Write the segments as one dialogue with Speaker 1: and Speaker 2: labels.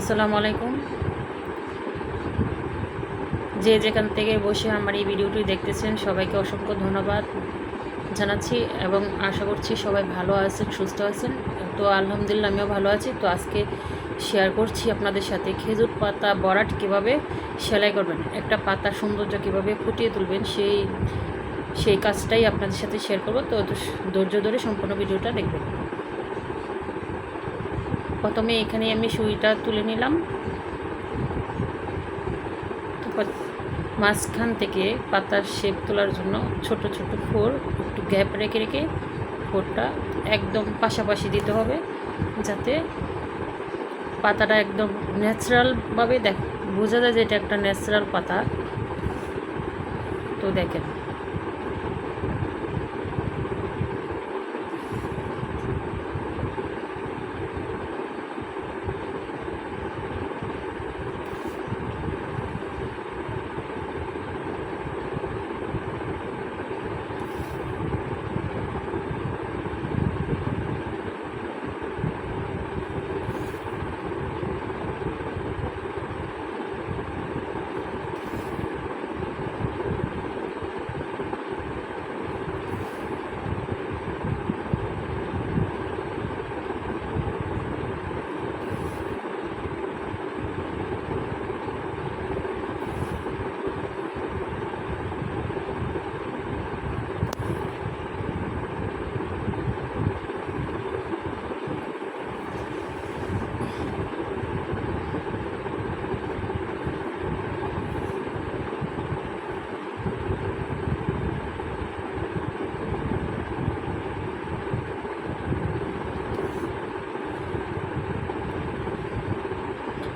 Speaker 1: আসসালামু আলাইকুম। যে যেখান থেকে বসে আমার এই ভিডিওটি দেখতেছেন, সবাইকে অসংখ্য ধন্যবাদ জানাচ্ছি এবং আশা করছি সবাই ভালো আছেন, সুস্থ আছেন। তো আলহামদুলিল্লাহ আমিও ভালো আছি। তো আজকে শেয়ার করছি আপনাদের সাথে খেজুর পাতা বরাট কীভাবে সেলাই করবেন, একটা পাতার সৌন্দর্য কীভাবে ফুটিয়ে তুলবেন, সেই সেই কাজটাই আপনাদের সাথে শেয়ার করব। তো ধৈর্য ধরে সম্পূর্ণ ভিডিওটা দেখবেন। প্রথমে এখানে আমি সুইটা তুলে নিলাম। মাঝখান থেকে পাতার শেপ তোলার জন্য ছোট ছোট ফোর একটু গ্যাপ রেখে রেখে ফোরটা একদম পাশাপাশি দিতে হবে যাতে পাতাটা একদম ন্যাচারালভাবে দেখ বোঝা যায় যে এটা একটা ন্যাচারাল পাতা। তো দেখেন।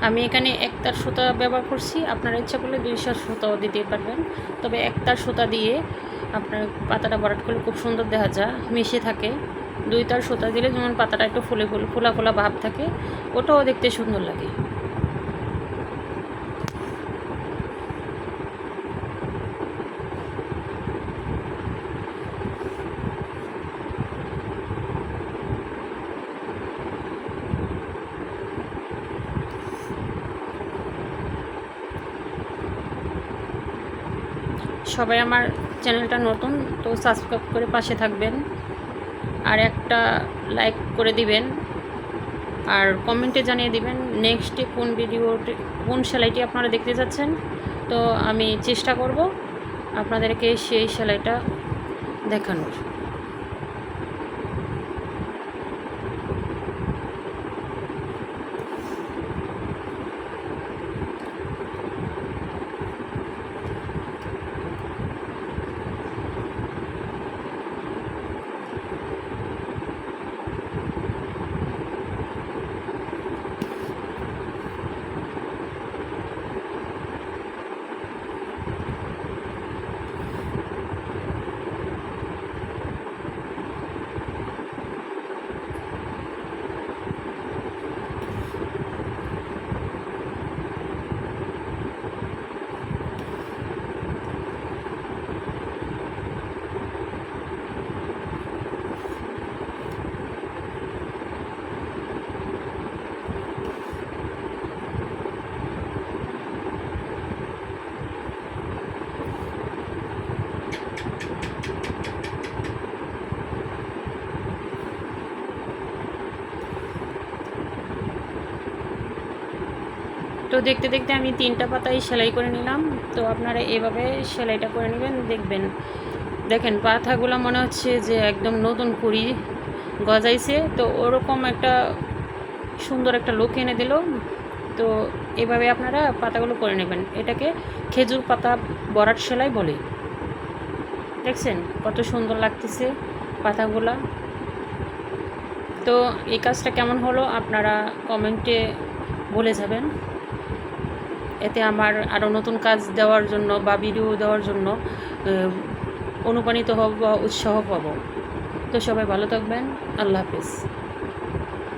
Speaker 1: আমি এখানে একতার সুতা ব্যবহার করছি। আপনারা ইচ্ছা করলে দুইশো সুতাও দিতে পারবেন। তবে একতার সুতা দিয়ে আপনার পাতাটা বরাট করলে খুব সুন্দর দেখা যায়, মিশে থাকে। দুই তার সুতা দিলে যেমন পাতাটা একটু ফুলে ফুল, ফোলা ফোলা ভাব থাকে, ওটাও দেখতে সুন্দর লাগে। সবাই আমার চ্যানেলটা নতুন, তো সাবস্ক্রাইব করে পাশে থাকবেন। আর একটা লাইক করে দিবেন। আর কমেন্টে জানিয়ে দিবেন নেক্সটে কোন ভিডিওটি কোন সেলাইটি আপনারা দেখতে যাচ্ছেন। তো আমি চেষ্টা করব আপনাদেরকে সেই সেলাইটা দেখানোর। তো দেখতে দেখতে আমি তিনটা পাতাই সেলাই করে নিলাম। তো আপনারা এভাবে সেলাইটা করে নেবেন, দেখবেন। দেখেন, পাতাগুলো মনে হচ্ছে যে একদম নতুন কুড়ি গজাইছে। তো ওরকম একটা সুন্দর একটা লুক এনে দিল। তো এভাবে আপনারা পাতাগুলো করে নেবেন। এটাকে খেজুর পাতা বরাট সেলাই বলে। দেখছেন, কত সুন্দর লাগতেছে পাতাগুলা। তো এই কাজটা কেমন হলো আপনারা কমেন্টে বলে যাবেন। এতে আমার আরও নতুন কাজ দেওয়ার জন্য বা ভিডিও দেওয়ার জন্য অনুপ্রাণিত হব বা উৎসাহ পাব। তো সবাই ভালো থাকবেন। আল্লাহ হাফিজ।